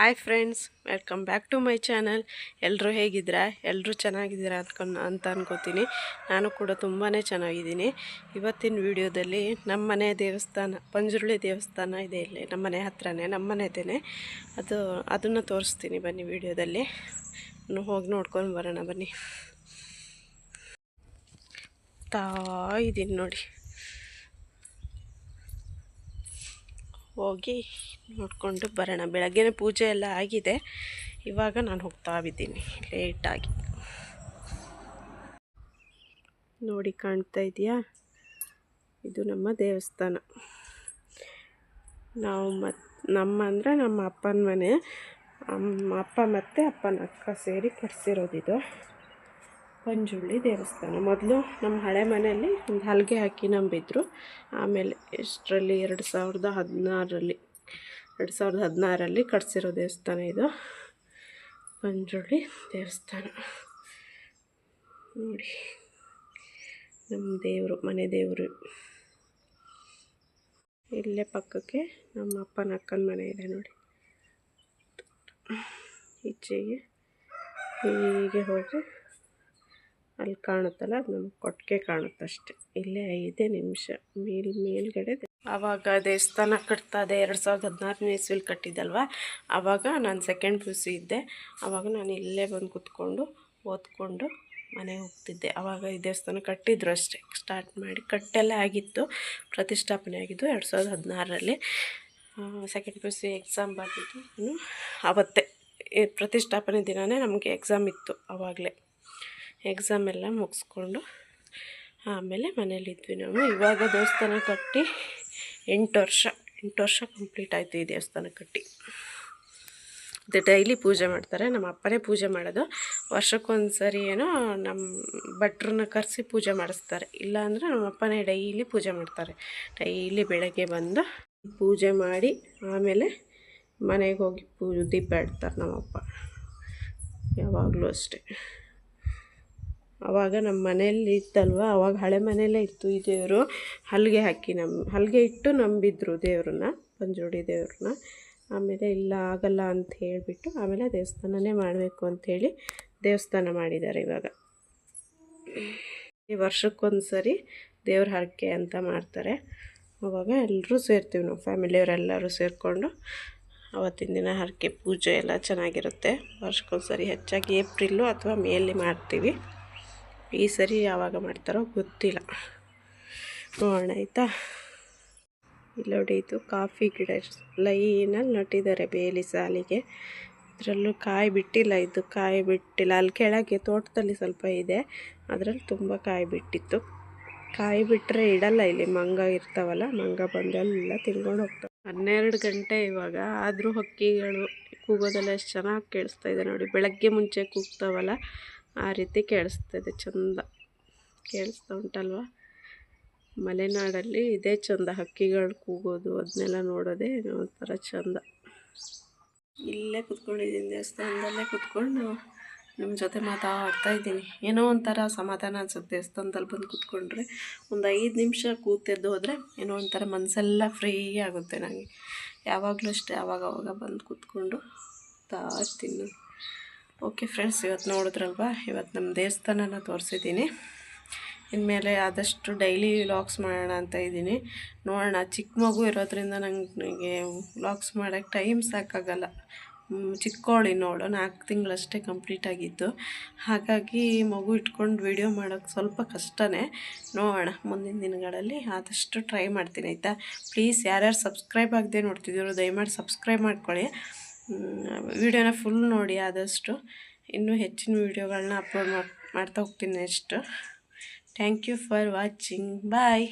Hi friends welcome back to my channel ಎಲ್ಲರೂ ಹೇಗಿದ್ದೀರಾ? ಎಲ್ಲರೂ ಚೆನ್ನಾಗಿದ್ದೀರಾ ಅಂದ್ಕೊಂಡು ಅಂತ ಅನ್ಕೋತೀನಿ. ನಾನು ಕೂಡ ತುಂಬಾ ಚೆನ್ನಾಗಿದ್ದೀನಿ. ಇವತ್ತಿನ ವಿಡಿಯೋದಲ್ಲಿ ನಮ್ಮ ಮನೆ ದೇವಸ್ಥಾನ, ಪಂಜುರುಳಿ ದೇವಸ್ಥಾನ ಇದೆ ಇಲ್ಲಿ ನಮ್ಮ ಮನೆ ಹತ್ರನೇ ನಮ್ಮ ಮನೆದೇನೆ. ಅದು, ಅದನ್ನು ತೋರಿಸ್ತೀನಿ ಬನ್ನಿ ವಿಡಿಯೋದಲ್ಲಿ. ಹೋಗಿ ನೋಡ್ಕೊಂಡು ಬರೋಣ ಬನ್ನಿ. ತಾ ಇದ್ದೀನಿ ನೋಡಿ. ಹೋಗಿ. ನೋಡಿಕೊಂಡು ಬರೋಣ. ಬೆಳಗ್ಗೆನೇ ಪೂಜೆ ಎಲ್ಲ ಆಗಿದೆ. ಇವಾಗ ನಾನು ಹೋಗ್ತಾ ಇದ್ದೀನಿ. ಲೇಟಾಗಿ ನೋಡಿ, ಕಾಣ್ತಾ ಇದೆಯಾ? ಇದು ನಮ್ಮ ದೇವಸ್ಥಾನ. ನಾವು ಮತ್, ನಮ್ಮ ಅಂದರೆ ನಮ್ಮ ಅಪ್ಪನ ಮನೆ. ಅಮ್ಮ ಅಪ್ಪ ಮತ್ತು ಅಪ್ಪನ ಅಕ್ಕ ಸೇರಿ ಕಟ್ಸಿರೋದಿದು ಪಂಜುಳ್ಳಿ ದೇವಸ್ಥಾನ. ಮೊದಲು ನಮ್ಮ ಹಳೆ ಮನೆಯಲ್ಲಿ ಒಂದು ಹಲಗೆ ಹಾಕಿ ನಂಬಿದ್ರು. ಆಮೇಲೆ ಎಷ್ಟರಲ್ಲಿ? ಎರಡು ಸಾವಿರದ ಹದಿನಾರರಲ್ಲಿ. ಎರಡು ಸಾವಿರದ ಹದಿನಾರಲ್ಲಿ ಕಟ್ಸಿರೋ ದೇವಸ್ಥಾನ ಇದು. ಪಂಜುಳ್ಳಿ ದೇವಸ್ಥಾನ. ನೋಡಿ, ನಮ್ಮ ದೇವರು, ಮನೆ ದೇವರು. ಇಲ್ಲೇ ಪಕ್ಕಕ್ಕೆ ನಮ್ಮ ಅಪ್ಪನ ಅಕ್ಕನ ಮನೆ ಇದೆ ನೋಡಿ. ಈಚೆಗೆ, ಹೀಗೆ ಹೋಗಿ ಅಲ್ಲಿ ಕಾಣುತ್ತಲ್ಲ, ಅದು ನಮ್ಗೆ ಕೊಟ್ಟಿಗೆ ಕಾಣುತ್ತಷ್ಟೆ. ಇಲ್ಲೇ ಐದೇ ನಿಮಿಷ, ಮೇಲ್, ಮೇಲ್ಗಡೆ ಆವಾಗ ದೇವಸ್ಥಾನ ಕಟ್ತಾ ಇದೆ ಎರಡು ಸಾವಿರದ ಹದಿನಾರನೇ ಇಸ್ವಿಲಿ ಕಟ್ಟಿದ್ದಲ್ವ? ಆವಾಗ ನಾನು ಸೆಕೆಂಡ್ ಪಿ ಯು ಸಿ ಇದ್ದೆ. ಆವಾಗ ನಾನು ಇಲ್ಲೇ ಬಂದು ಕೂತ್ಕೊಂಡು ಓದ್ಕೊಂಡು ಮನೆಗೆ ಹೋಗ್ತಿದ್ದೆ. ಆವಾಗ ಈ ದೇವಸ್ಥಾನ ಕಟ್ಟಿದ್ರು ಅಷ್ಟೇ. ಸ್ಟಾರ್ಟ್ ಮಾಡಿ ಕಟ್ಟೆಲ್ಲ ಆಗಿತ್ತು. ಪ್ರತಿಷ್ಠಾಪನೆ ಆಗಿದ್ದು ಎರಡು ಸಾವಿರದ ಹದಿನಾರರಲ್ಲಿ. Second P U C exam ಬಂದಿದ್ದು ಆವತ್ತೇ ಪ್ರತಿಷ್ಠಾಪನೆ ದಿನವೇ ನಮಗೆ ಎಕ್ಸಾಮ್ ಇತ್ತು ಆವಾಗಲೇ ಎಕ್ಸಾಮ್ ಎಲ್ಲ ಮುಗಿಸ್ಕೊಂಡು ಆಮೇಲೆ ಮನೇಲಿದ್ವಿ ನಾವು. ಇವಾಗ ದೇವಸ್ಥಾನ ಕಟ್ಟಿ ಎಂಟು ವರ್ಷ ಎಂಟು ವರ್ಷ ಕಂಪ್ಲೀಟ್ ಆಯಿತು ಈ ದೇವಸ್ಥಾನ ಕಟ್ಟಿ. ಮತ್ತು ಡೈಲಿ ಪೂಜೆ ಮಾಡ್ತಾರೆ. ನಮ್ಮ ಅಪ್ಪನೇ ಪೂಜೆ ಮಾಡೋದು. ವರ್ಷಕ್ಕೊಂದು ಸರಿ ಏನೋ ನಮ್ಮ ಭಟ್ರನ್ನ ಕರೆಸಿ ಪೂಜೆ ಮಾಡಿಸ್ತಾರೆ. ಇಲ್ಲಾಂದರೆ ನಮ್ಮ ಅಪ್ಪನೇ ಡೈಲಿ ಪೂಜೆ ಮಾಡ್ತಾರೆ. ಡೈಲಿ ಬೆಳಗ್ಗೆ ಬಂದು ಪೂಜೆ ಮಾಡಿ ಆಮೇಲೆ ಮನೆಗೆ ಹೋಗಿ ಪೂ ದೀಪ ಇಡ್ತಾರೆ ನಮ್ಮಪ್ಪ ಯಾವಾಗಲೂ ಅಷ್ಟೇ. ಆವಾಗ ನಮ್ಮ ಮನೆಯಲ್ಲಿ ಇತ್ತಲ್ವ? ಆವಾಗ ಹಳೆ ಮನೆಯಲ್ಲೇ ಇತ್ತು ಈ ದೇವರು. ಹಲಗೆ ಹಾಕಿ ನಮ್ಮ ಹಲ್ಗೆ ಇಟ್ಟು ನಂಬಿದ್ರು ದೇವ್ರನ್ನ, ಪಂಜೋಡಿ ದೇವ್ರನ್ನ. ಆಮೇಲೆ ಇಲ್ಲ, ಆಗಲ್ಲ ಅಂತ ಹೇಳಿಬಿಟ್ಟು ಆಮೇಲೆ ದೇವಸ್ಥಾನನೇ ಮಾಡಬೇಕು ಅಂಥೇಳಿ ದೇವಸ್ಥಾನ ಮಾಡಿದ್ದಾರೆ ಇವಾಗ. ಈ ವರ್ಷಕ್ಕೊಂದು ಸರಿ ದೇವ್ರ ಹರಕೆ ಅಂತ ಮಾಡ್ತಾರೆ. ಅವಾಗ ಎಲ್ಲರೂ ಸೇರ್ತೀವಿ ನಾವು, ಫ್ಯಾಮಿಲಿಯವರೆಲ್ಲರೂ ಸೇರಿಕೊಂಡು. ಅವತ್ತಿನ ದಿನ ಹರಕೆ ಪೂಜೆ ಎಲ್ಲ ಚೆನ್ನಾಗಿರುತ್ತೆ. ವರ್ಷಕ್ಕೊಂದು ಸರಿ ಹೆಚ್ಚಾಗಿ ಏಪ್ರಿಲ್ಲು ಅಥವಾ ಮೇಲಿ ಮಾಡ್ತೀವಿ. ಈ ಸರಿ ಯಾವಾಗ ಮಾಡ್ತಾರೋ ಗೊತ್ತಿಲ್ಲ. ನೋಡೋಣ, ಆಯಿತಾ? ಇಲ್ಲೋಡಿ ಇದು ಕಾಫಿ ಗಿಡ ಲೈನಲ್ಲಿ ನಟ್ಟಿದ್ದಾರೆ ಬೇಲಿ ಸಾಲಿಗೆ. ಅದರಲ್ಲೂ ಕಾಯಿ ಬಿಟ್ಟಿಲ್ಲ, ಇದು ಕಾಯಿ ಬಿಟ್ಟಿಲ್ಲ. ಅಲ್ಲಿ ಕೆಳಗೆ ತೋಟದಲ್ಲಿ ಸ್ವಲ್ಪ ಇದೆ, ಅದರಲ್ಲಿ ತುಂಬ ಕಾಯಿ ಬಿಟ್ಟಿತ್ತು. ಕಾಯಿ ಬಿಟ್ಟರೆ ಇಡಲ್ಲ, ಇಲ್ಲಿ ಮಂಗ ಇರ್ತಾವಲ್ಲ, ಮಂಗ ಬಂದೆಲ್ಲ ತಿನ್ಕೊಂಡು ಹೋಗ್ತಾವೆ. ಹನ್ನೆರಡು ಗಂಟೆ ಇವಾಗ, ಆದರೂ ಹಕ್ಕಿಗಳು ಕೂಗೋದೆಲ್ಲ ಎಷ್ಟು ಚೆನ್ನಾಗಿ ಕೇಳಿಸ್ತಾ ಇದೆ ನೋಡಿ. ಬೆಳಗ್ಗೆ ಮುಂಚೆ ಕೂಗ್ತಾವಲ್ಲ ಆ ರೀತಿ ಕೇಳಿಸ್ತದೆ, ಚಂದ. ಕೇಳಿಸ್ತಾ ಉಂಟಲ್ವ? ಮಲೆನಾಡಲ್ಲಿ ಇದೇ ಚಂದ, ಹಕ್ಕಿಗಳು ಕೂಗೋದು ಅದನ್ನೆಲ್ಲ ನೋಡೋದೇ ಒಂಥರ ಚಂದ. ಇಲ್ಲೇ ಕುತ್ಕೊಂಡಿದ್ದೀನಿ ದೇವಸ್ಥಾನದಲ್ಲೇ ಕುತ್ಕೊಂಡು ನಿಮ್ಮ ಜೊತೆ ಮಾತಾಡ್ತಾ ಇದ್ದೀನಿ. ಏನೋ ಒಂಥರ ಸಮಾಧಾನ ಅನ್ಸುತ್ತೆ, ದೇವಸ್ಥಾನದಲ್ಲಿ ಬಂದು ಕೂತ್ಕೊಂಡ್ರೆ. ಒಂದು ಐದು ನಿಮಿಷ ಕೂತೆದ್ದು ಹೋದರೆ ಏನೋ ಒಂಥರ ಮನಸ್ಸೆಲ್ಲ ಫ್ರೀ ಆಗುತ್ತೆ ನನಗೆ ಯಾವಾಗಲೂ ಅಷ್ಟೇ ಆವಾಗ ಬಂದು ಕೂತ್ಕೊಂಡು ತಾ ಇರ್ತೀನಿ ಓಕೆ ಫ್ರೆಂಡ್ಸ್, ಇವತ್ತು ನೋಡಿದ್ರಲ್ವ? ಇವತ್ತು ನಮ್ಮ ದೇವಸ್ಥಾನನ ತೋರಿಸಿದ್ದೀನಿ. ಇನ್ಮೇಲೆ ಆದಷ್ಟು ಡೈಲಿ ವ್ಲಾಗ್ಸ್ ಮಾಡೋಣ ಅಂತ ಇದ್ದೀನಿ. ನೋಡೋಣ, ಚಿಕ್ಕ ಮಗು ಇರೋದ್ರಿಂದ ನನಗೆ ವ್ಲಾಗ್ಸ್ ಮಾಡೋಕ್ಕೆ ಟೈಮ್ ಸಾಕಾಗಲ್ಲ. ಚಿಕ್ಕೋಳಿ ನೋಡು ನಾಲ್ಕು ತಿಂಗಳಷ್ಟೇ ಕಂಪ್ಲೀಟ್ ಆಗಿತ್ತು ಹಾಗಾಗಿ ಮಗು ಇಟ್ಕೊಂಡು ವಿಡಿಯೋ ಮಾಡೋಕ್ಕೆ ಸ್ವಲ್ಪ ಕಷ್ಟನೇ. ನೋಡೋಣ, ಮುಂದಿನ ದಿನಗಳಲ್ಲಿ ಆದಷ್ಟು ಟ್ರೈ ಮಾಡ್ತೀನಿ, ಆಯಿತಾ? ಪ್ಲೀಸ್ ಯಾರ್ಯಾರು ಸಬ್ಸ್ಕ್ರೈಬ್ ಆಗದೆ ನೋಡ್ತಿದ್ದೀರೋ ದಯಮಾಡಿ ಸಬ್ಸ್ಕ್ರೈಬ್ ಮಾಡ್ಕೊಳ್ಳಿ. ವಿಡಿಯೋನ ಫುಲ್ ನೋಡಿ ಆದಷ್ಟು ಇನ್ನೂ ಹೆಚ್ಚಿನ ವೀಡಿಯೋಗಳನ್ನ ಅಪ್ಲೋಡ್ ಮಾಡ್ತಾ ಹೋಗ್ತೀನಿ next thank you for watching bye